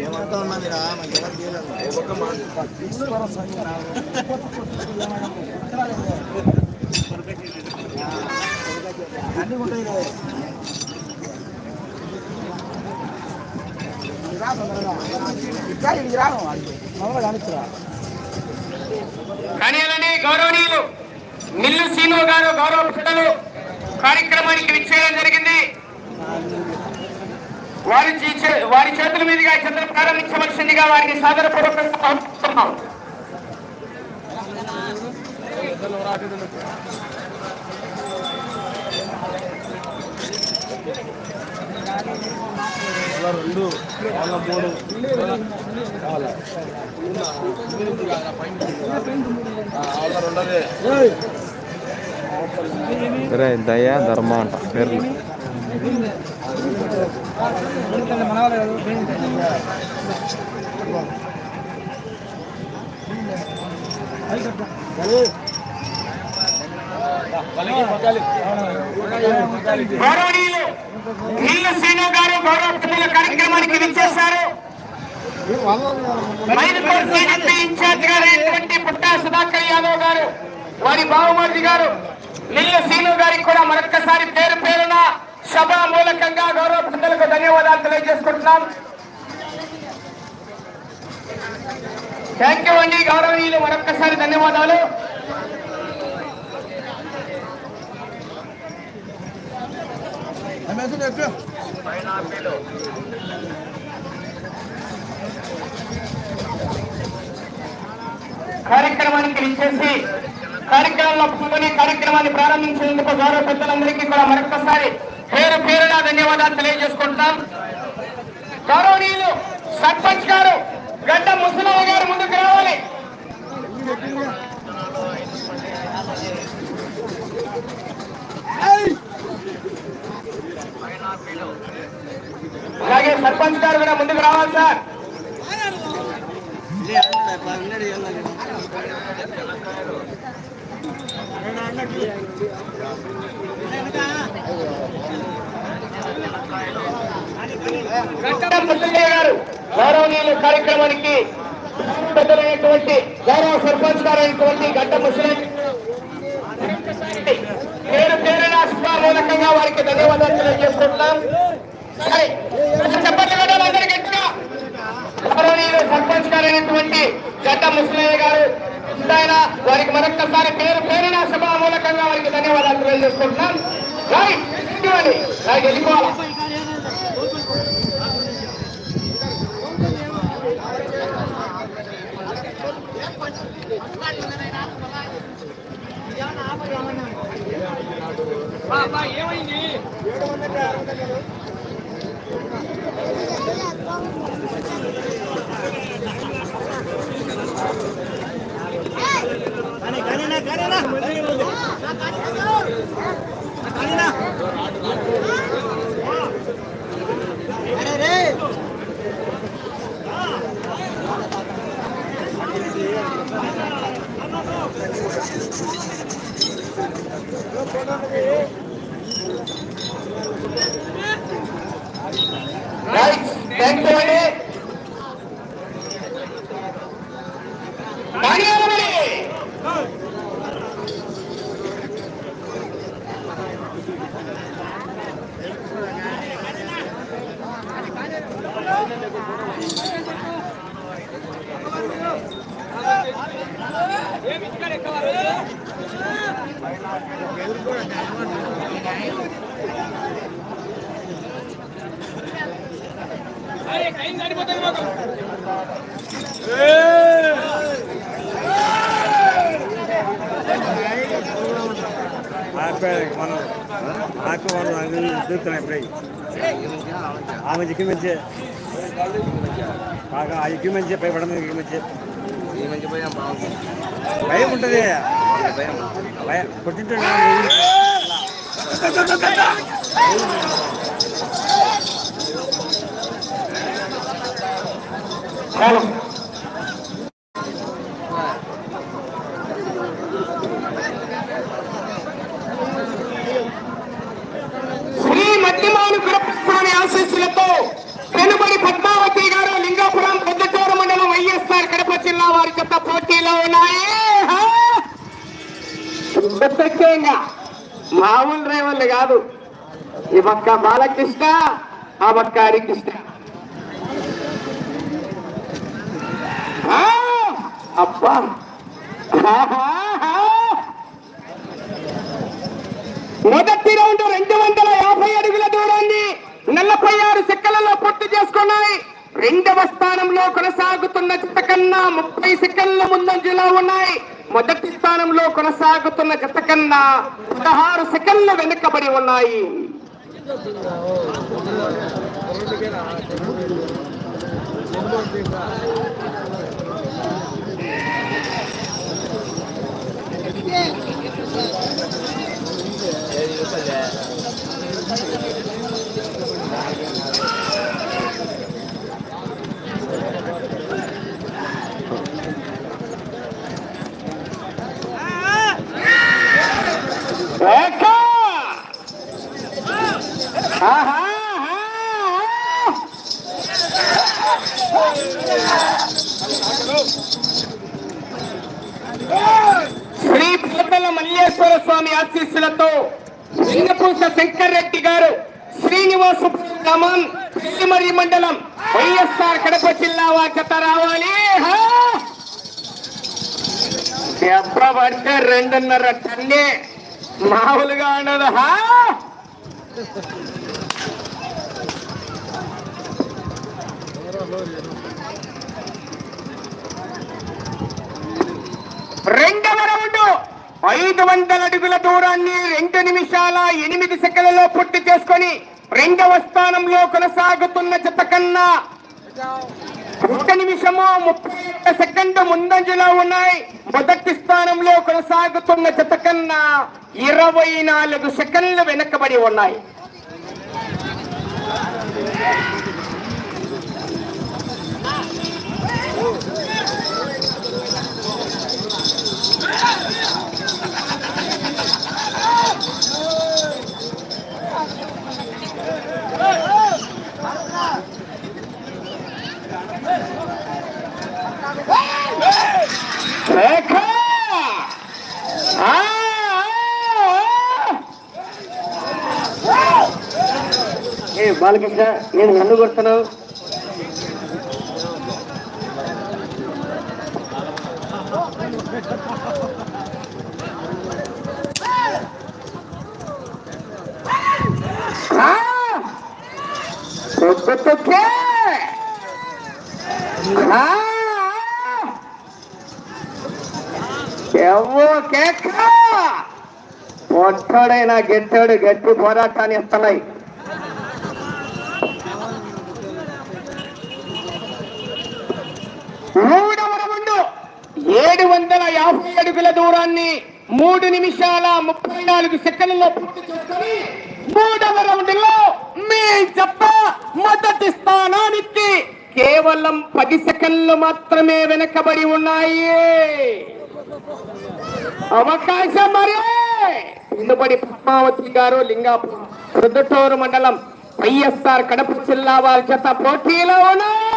ఏమంటా ఉన్నదిరా మనకి ఎవరు అన్నీ ఉంటాయి కదా రాను గౌరవనీయులు మిల్లు సీను గారు గౌరవ బిడ్డలు కార్యక్రమానికి విచ్చేయడం జరిగింది. వారి వారి చేతుల మీదుగా ఈ చంద్ర ప్రారంభించవలసిందిగా వారికి సాదరపూర్వకంగా ఆహ్వానిస్తున్నాం రెండు వాళ్ళ మూడు కావాలా వాళ్ళ రెండోది రే దయ ధర్మ అంట. పేర్లు. గారు గౌరవ కార్యక్రమానికి విచ్చేశారు. ఇన్ఛార్జ్ గారు పుట్టా సుధాకర్ యాదవ్ గారు వారి బావమూర్తి గారు నిల్లు సీను గారికి కూడా మరొక్కసారి పేరు పేరున సభా మూలకంగా గౌరవ ప్రజలకు ధన్యవాదాలు తెలియజేసుకుంటున్నాం. థ్యాంక్ యూ అండి గౌరవనీయులు మరొక్కసారి ధన్యవాదాలు. కార్యక్రమానికి ఇచ్చేసి కార్యక్రమంలో పాల్గొనే కార్యక్రమాన్ని ప్రారంభించేందుకు గౌరవ పెద్దలందరికీ కూడా మరొకసారి పేరు పేరున ధన్యవాదాలు తెలియజేసుకుంటాం గౌరవనీయులు సర్పంచ్ గారు గడ్డ ముసలమ్మ గారు ముందుకు రావాలి. అలాగే సర్పంచ్ గారు కూడా ముందుకు రావాలి సార్. గారు గౌరవనీయులు కార్యక్రమానికి పెద్దలైనటువంటి గౌరవ సర్పంచ్ గారైనటువంటి గడ్డ ముసలి. పేరు పేరున శుభామూలకంగా వారికి ధన్యవాదాలు తెలియజేసుకుంటున్నాం. సరే చెప్పండి గౌరవనీయులు సర్పంచ్ గారైనటువంటి గడ్డ ముసలయ్య గారు ఆయన వారికి మరొక్కసారి పేరు పేరున సభామూలకంగా వారికి ధన్యవాదాలు తెలియజేసుకుంటున్నాం. రైట్ వెళ్ళిపోవాలి. ఏమైంది? థ్యాంక్ యూ నాకు మనం దొరుకుతున్నాయి ఇప్పుడే ఆమె జిక్కి మంచి బాగా ఆ ఎక్కి మంచి భయపడడం ఎక్కి మంచి ఈ మంచి భయం బాగుంది భయం ఉంటుంది భయం భయం కొట్టింటే కోలం ఆశీస్సులతో గారు లింగాపురం మండలం వైఎస్ఆర్ కడప జిల్లా పోటీలో ఉన్నాయి. మామూలు రేవళ్ళు కాదు. ఈ పక్క బాలకృష్ణ ఆ పక్క హరికృష్ణ. మొదటి రౌండ్ రెండు వందల యాభై అడుగుల దూరాన్ని నలభై ఆరు సెకండ్లలో పూర్తి చేసుకున్నాయి రెండవ స్థానంలో కొనసాగుతున్న జత కన్నా ముప్పై సెకండ్ల ముందంజలో ఉన్నాయి. మొదటి స్థానంలో కొనసాగుతున్న జత కన్నా పదహారు సెకండ్లు వెనుకబడి ఉన్నాయి. ఏకా! శ్రీ పోతల మల్లేశ్వర స్వామి ఆశీస్సులతో లింగపూస శంకర్ రెడ్డి గారు శ్రీనివాసు గ్రామం పెళ్ళిమర్రి మండలం వైఎస్ఆర్ కడప జిల్లా వారి రావాలి. దెబ్బ పడితే రెండున్నర టన్నే మామూలుగా ఉండదు. హా రెండవ రౌండ్ ఐదు వందల అడుగుల దూరాన్ని రెండు నిమిషాల ఎనిమిది సెకండ్లలో పూర్తి చేసుకొని రెండవ స్థానంలో కొనసాగుతున్న జత కన్నా ఒక్క నిమిషము ముప్పై ఒక్క సెకండ్ ముందంజలో ఉన్నాయి. మొదటి స్థానంలో కొనసాగుతున్న జత కన్నా ఇరవై నాలుగు సెకండ్లు వెనకబడి ఉన్నాయి రేఖ! ఆ! ఆ! ఏ నేను నన్ను కొడుతున్నావు. ఆ! తొక్కు! గట్టి పోరాటాన్ని ఇస్తున్నాయి మూడవ రౌండ్ ఏడు వందల యాభై అడుగుల దూరాన్ని మూడు నిమిషాల ముప్పై నాలుగు సెకండ్లలో పూర్తి చేసుకొని మూడవ రౌండ్లో మీ జప్ప మొదటి స్థానానికి కేవలం పది సెకండ్లు మాత్రమే వెనకబడి ఉన్నాయి. అవకాశం మరి. ఇందుబడి పద్మావతి గారు లింగాపురం రుద్దుటూరు మండలం వైఎస్ఆర్ కడప జిల్లా వారి చేత పోటీలో ఉన్నాయి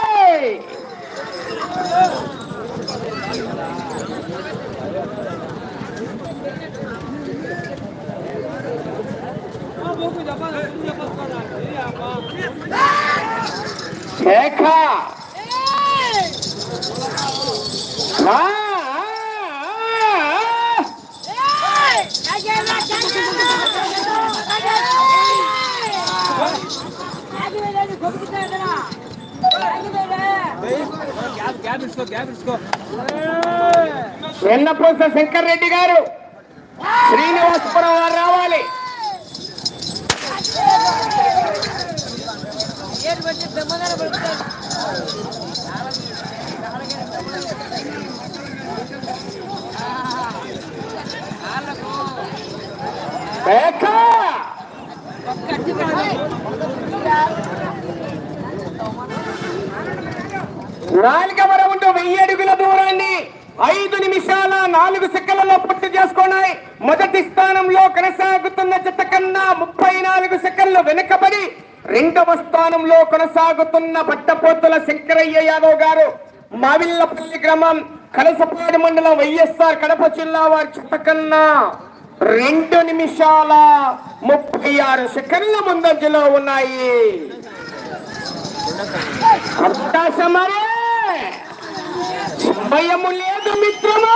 శేఖ ఆ, ఆ, ఆ. వెన్నపూస శంకర్ రెడ్డి గారు. శ్రీనివాసపురం వారు రావాలి. శేఖ! నాలుగవ వెయ్యి అడుగుల దూరాన్ని ఐదు నిమిషాల నాలుగు సెకండ్లలో పూర్తి చేసుకున్నాయి. మొదటి స్థానంలో కొనసాగుతున్న జత కన్నా ముప్పై నాలుగు సెకండ్లు వెనుకబడి రెండవ స్థానంలో కొనసాగుతున్న పట్టపోతుల శంకరయ్య యాదవ్ గారు. మావిల్లపల్లి గ్రామం కలసపాడు మండలం వైఎస్ఆర్ కడప జిల్లా వారి జత కన్నా రెండు నిమిషాల ముప్పై ఆరు సెకండ్ల ముందంజలో ఉన్నాయి. భయము లేదు మిత్రమా.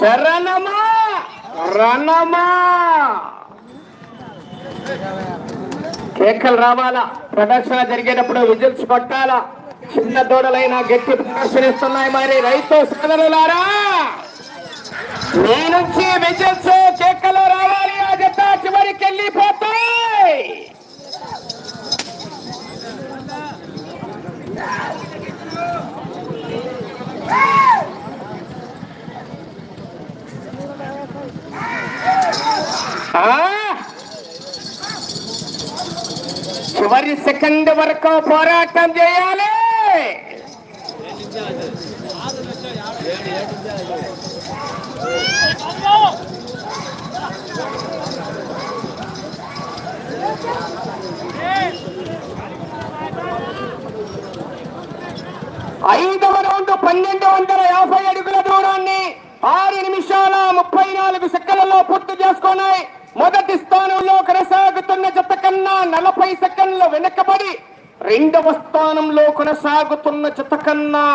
శరణమా. రణమా కేకలు రావాలా? ప్రదర్శన జరిగేటప్పుడు విజిల్స్ కొట్టాలా చిన్న దూడలైన గట్టి ప్రదర్శనిస్తున్నాయి మరి రైతు సోదరులారా. మీ నుంచి విజిల్స్ కేకలు రావాలి. ఆ జత చివరికి వెళ్ళిపోతాయి. చివరి సెకండ్ వరకు పోరాటం చేయాలి ఐదవ రౌండ్ పన్నెండు వందల యాభై అడుగుల దూరాన్ని ఆరు నిమిషాల ముప్పై నాలుగు సెకండ్లలో పూర్తి చేసుకున్నాయి. మొదటి స్థానంలో కొనసాగుతున్న జత కన్నా నలభై సెకండ్లు వెనకబడి రెండవ స్థానంలో కొనసాగుతున్న జత కన్నా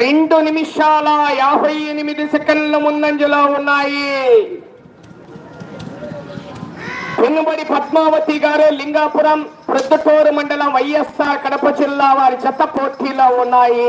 రెండు నిమిషాల యాభై ఎనిమిది సెకండ్ల ముందంజలో ఉన్నాయి. పెనుబడి పద్మావతి గారు లింగాపురం ప్రొద్దుటూరు మండలం వైఎస్ఆర్ కడప జిల్లా వారి చెత్త పోటీలో ఉన్నాయి.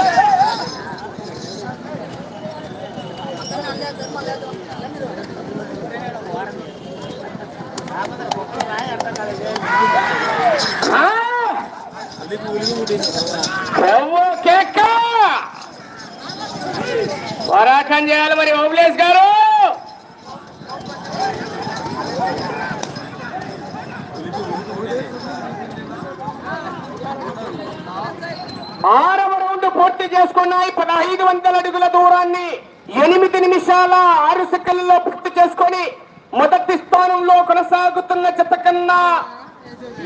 స్థానంలో కొనసాగుతున్న జత కన్నా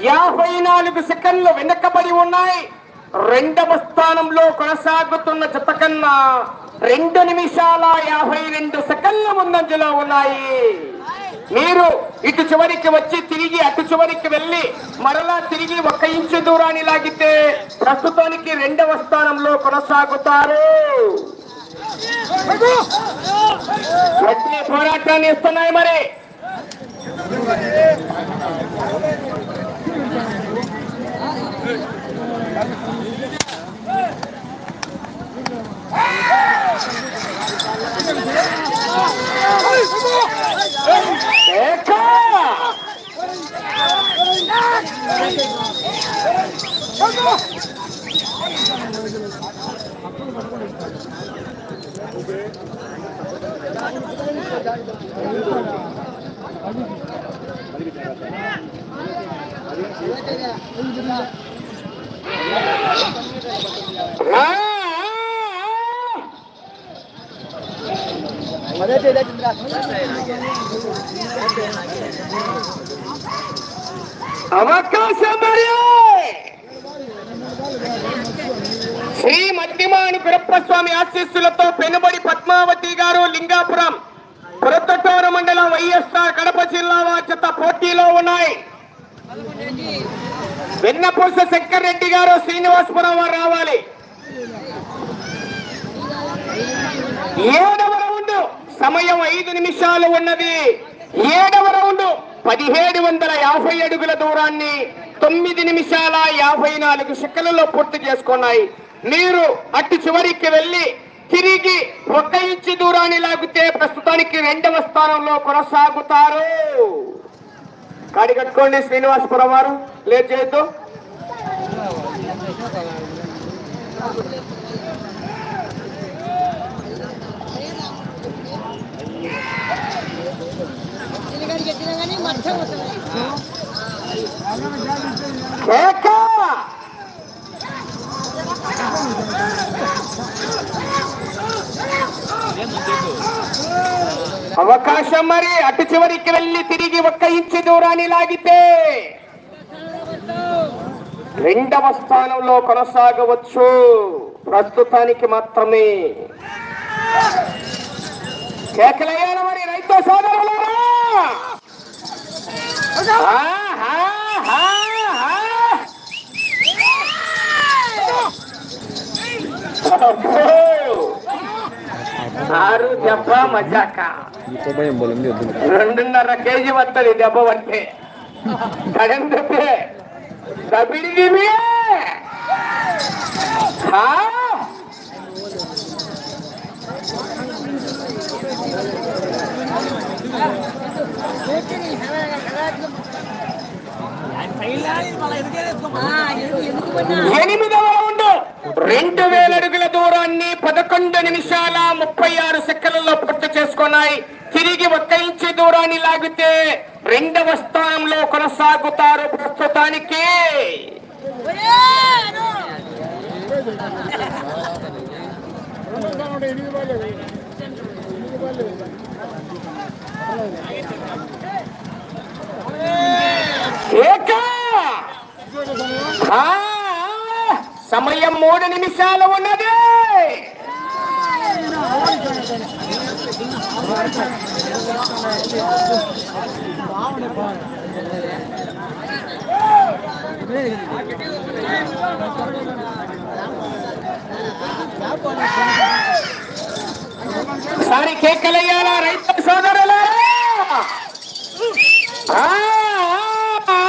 యాభై నాలుగు సెకండ్లు వెనకబడి ఉన్నాయి. రెండవ స్థానంలో కొనసాగుతున్న జత కన్నా రెండు నిమిషాల యాభై రెండు సెకండ్ల ముందంజలో ఉన్నాయి. మీరు ఇటు చివరికి వచ్చి తిరిగి అటు చివరికి వెళ్ళి మరలా తిరిగి ఒక ఇంచు దూరాన్ని లాగితే ప్రస్తుతానికి రెండవ స్థానంలో కొనసాగుతారు. పోరాటాన్ని ఇస్తున్నాయి మరి. ఏకా! ఆ, ఆ, ఆ. అవకాశం మరి శ్రీ మధ్యమాని గురప్పస్వామి ఆశీస్సులతో పెనుబడి పద్మావతి గారు లింగాపురం. ప్రొద్దటూరు మండలం వైఎస్ఆర్ కడప జిల్లా వాచత పోటీలో ఉన్నాయి. వెన్నపూస శంకర్ రెడ్డి గారు శ్రీనివాసపురం వారు రావాలి. ఏడవ రౌండ్ సమయం ఐదు నిమిషాలు ఉన్నది. ఏడవ రౌండ్ పదిహేడు వందల యాభై అడుగుల దూరాన్ని తొమ్మిది నిమిషాల యాభై నాలుగు సెకండ్లలో పూర్తి చేసుకున్నాయి. మీరు అటు చివరికి వెళ్ళి తిరిగి ఒక ఇంచు దూరాన్ని లాగితే ప్రస్తుతానికి రెండవ స్థానంలో కొనసాగుతారు. కడిగట్టుకోండి శ్రీనివాసపురం వారు. లేదు చేయొద్దు. అవకాశం మరి అటు చివరికి వెళ్ళి తిరిగి ఒక్క ఇంచు దూరాన్ని లాగితే రెండవ స్థానంలో కొనసాగవచ్చు. ప్రస్తుతానికి మాత్రమే. కేకలయ్యారు మరి రైతు సోదరులారా. ఆరు దెబ్బ మజాక. రెండున్నర కేజీ వస్తుంది దెబ్బ పడితే. కడం దెబ్బే దబిడి దిబి ఎనిమిదవ రౌండ్ రెండు వేల అడుగుల దూరాన్ని పదకొండు నిమిషాల ముప్పై ఆరు సెకండ్లలో పూర్తి చేసుకున్నాయి. తిరిగి ఒక్క ఇంచు దూరాన్ని లాగితే రెండవ స్థానంలో కొనసాగుతారు ప్రస్తుతానికి. సమయం మూడు నిమిషాలు ఉన్నది. సారి కేకలయ్యాలా రైతు సోదరులారా ఆ! ఆ! ఆ!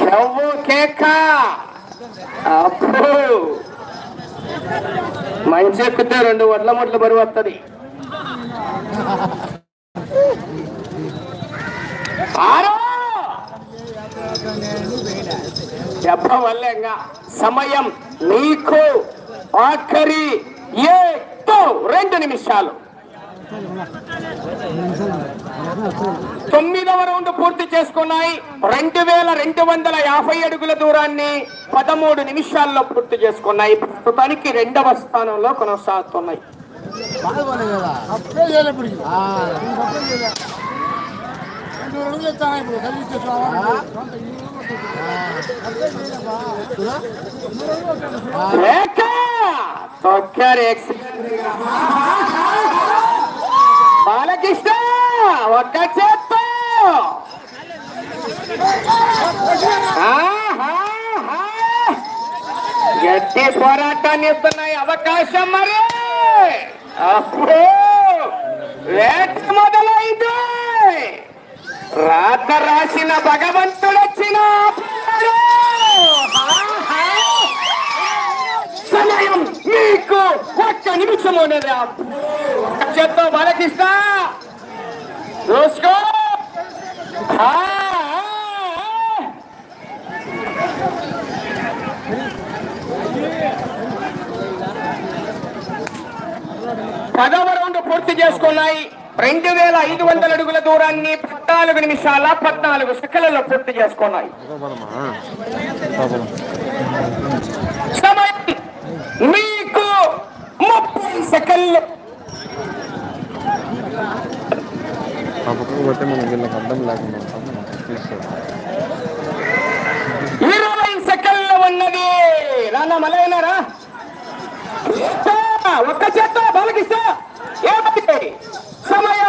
చెవు కేక అబ్బో మంచి ఎక్కితే రెండు వడ్ల మొట్లు బరువు వస్తుంది ఆరు! సమయం నీకు ఆఖరి ఏ రెండు నిమిషాలు. తొమ్మిదవ రౌండ్ పూర్తి చేసుకున్నాయి. రెండు వేల రెండు వందల యాభై అడుగుల దూరాన్ని పదమూడు నిమిషాల్లో పూర్తి చేసుకున్నాయి. ప్రస్తుతానికి రెండవ స్థానంలో కొనసాగుతున్నాయి. తొక్కారు ఎక్స్ బాలకృష్ణ ఒక్క చెప్పు. గట్టి పోరాటాన్ని ఇస్తున్నాయి అవకాశం మరి. అప్పుడు వేట మొదలైంది. రాత రాసిన భగవంతుడు వచ్చిన సమయం మీకు ఒక్క నిమిషం ఉన్నది చేత్తో బాలకృష్ణ! చూసుకో పదవ రౌండ్ పూర్తి చేసుకున్నాయి. రెండు వేల ఐదు వందల అడుగుల దూరాన్ని పద్నాలుగు నిమిషాల పద్నాలుగు సెకండ్లలో పూర్తి చేసుకున్నాయి. సమయం మీకు ముప్పై సెకండ్లు. ఆ పక్కకు పోతే మనం వీళ్ళకి అర్థం లేకుండా ఇరవై సెకండ్లు ఉన్నది? రానా మలైనారా? ఒక్క చేత బలకిస్తా ఏమైంది సమయం